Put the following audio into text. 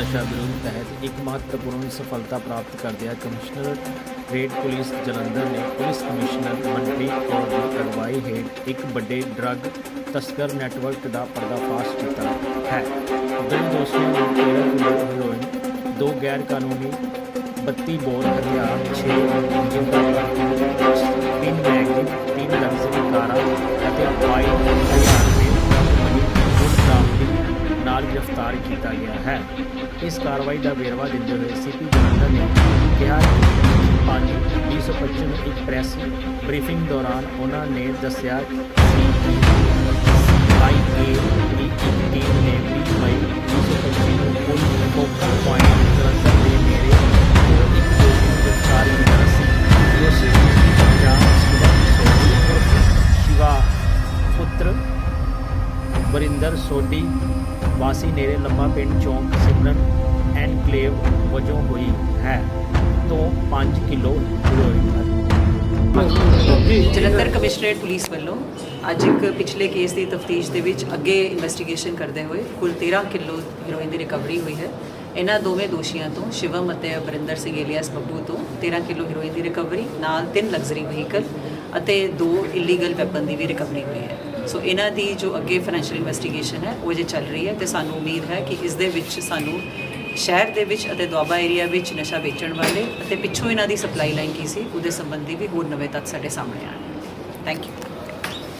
ਨਸ਼ਾ ਵਿਰੋਧ ਤਹਿਤ ਇੱਕ ਮਹੱਤਵਪੂਰਨ ਸਫਲਤਾ ਪ੍ਰਾਪਤ ਕਰਦਿਆਂ ਕਮਿਸ਼ਨਰ ਰੇਡ ਪੁਲਿਸ ਜਲੰਧਰ ਨੇ ਪੁਲਿਸ ਕਮਿਸ਼ਨਰ ਮਨਪ੍ਰੀਤ ਕੌਰ ਦੀ ਕਾਰਵਾਈ ਹੇਠ ਇੱਕ ਵੱਡੇ ਡਰੱਗ ਤਸਕਰ ਨੈਟਵਰਕ ਦਾ ਪਰਦਾਫਾਸ਼ ਕੀਤਾ ਹੈ। ਦੋਨ ਦੋਸ਼ੀਆਂ ਦੋ ਗੈਰ ਕਾਨੂੰਨੀ 32 ਬੋਰ ਹਥਿਆਰ 6 ਜਿੰਦਾ ਨਾਲ ਗ੍ਰਿਫਤਾਰ ਕੀਤਾ ਗਿਆ ਹੈ। ਇਸ ਕਾਰਵਾਈ ਦਾ ਵੇਰਵਾ ਦਿੰਦੇ ਹੋਏ ਸੀਪੀ ਜਲੰਧਰ ਨੇ ਕਿਹਾ ਕਿ ਪੰਜ 2025 ਨੂੰ ਇੱਕ ਪ੍ਰੈਸ ਬਰੀਫਿੰਗ ਦੌਰਾਨ ਉਹਨਾਂ ਨੇ ਦੱਸਿਆ ਕਿ ਆਈਏ ਦੀ ਟੀਮ ਨੇ 20 ਮਈ 2025 ਨੂੰ ਕੁੱਲ ਫੋਕਲ ਪੁਆਇੰਟ ਜਲੰਧਰ ਦੇ ਨੇੜੇ ਇੱਕ ਦੋਸ਼ੀ ਗ੍ਰਿਫਤਾਰ ਕੀਤਾ ਸੀ ਦੋਸ਼ੀ ਦੀ ਪਛਾਣ ਸ਼ਿਵਾ ਸ਼ਿਵਾ ਪੁੱਤਰ ਵਰਿੰਦਰ ਸੋਢੀ ਵਾਸੀ ਨੇੜੇ ਲੰਮਾ ਪਿੰਡ ਚੌਂਕ ਸਿਮਰਨ ਐਨਕਲੇਵ ਵਜੋਂ ਹੋਈ ਹੈ, ਤੋਂ 5 kilo heroin Jalandhar commissionerate police ਵੱਲੋਂ ਅੱਜ ਇੱਕ ਪਿਛਲੇ ਕੇਸ ਦੀ ਤਫਤੀਸ਼ ਦੇ ਵਿੱਚ ਅੱਗੇ ਇਨਵੈਸਟੀਗੇਸ਼ਨ ਕਰਦੇ ਹੋਏ ਕੁੱਲ 13 ਕਿਲੋ ਹੀਰੋਇਨ ਦੀ ਰਿਕਵਰੀ ਹੋਈ ਹੈ। ਇਹਨਾਂ ਦੋਵੇਂ ਦੋਸ਼ੀਆਂ ਤੋਂ ਸ਼ਿਵਮ ਅਤੇ ਅਪਰਿੰਦਰ ਸਿੰਘ ਏਲੀਅਸ ਬੱਬੂ ਤੋਂ 13 ਕਿਲੋ ਹੀਰੋਇਨ ਦੀ ਰਿਕਵਰੀ ਨਾਲ ਤਿੰਨ ਲਗਜ਼ਰੀ ਵਹੀਕਲ ਅਤੇ ਦੋ ਇਲੀਗਲ ਵੈਪਨ ਦੀ ਵੀ ਰਿਕਵਰੀ ਹੋਈ ਹੈ। ਸੋ ਇਹਨਾਂ ਦੀ ਜੋ ਅੱਗੇ ਫਾਈਨੈਂਸ਼ੀਅਲ ਇਨਵੈਸਟੀਗੇਸ਼ਨ ਹੈ, ਉਹ ਜੇ ਚੱਲ ਰਹੀ ਹੈ ਤੇ ਸਾਨੂੰ ਉਮੀਦ ਹੈ ਕਿ ਇਸ ਦੇ ਵਿੱਚ ਸਾਨੂੰ ਸ਼ਹਿਰ ਦੇ ਵਿੱਚ ਅਤੇ ਦੁਆਬਾ ਏਰੀਆ ਵਿੱਚ ਨਸ਼ਾ ਵੇਚਣ ਵਾਲੇ ਅਤੇ ਪਿੱਛੋਂ ਇਹਨਾਂ ਦੀ ਸਪਲਾਈ ਲਾਈਨ ਕੀ ਸੀ, ਉਹਦੇ ਸੰਬੰਧੀ ਵੀ ਹੋਰ ਨਵੇਂ ਤੱਥ ਸਾਡੇ ਸਾਹਮਣੇ ਆਉਣਗੇ। Thank you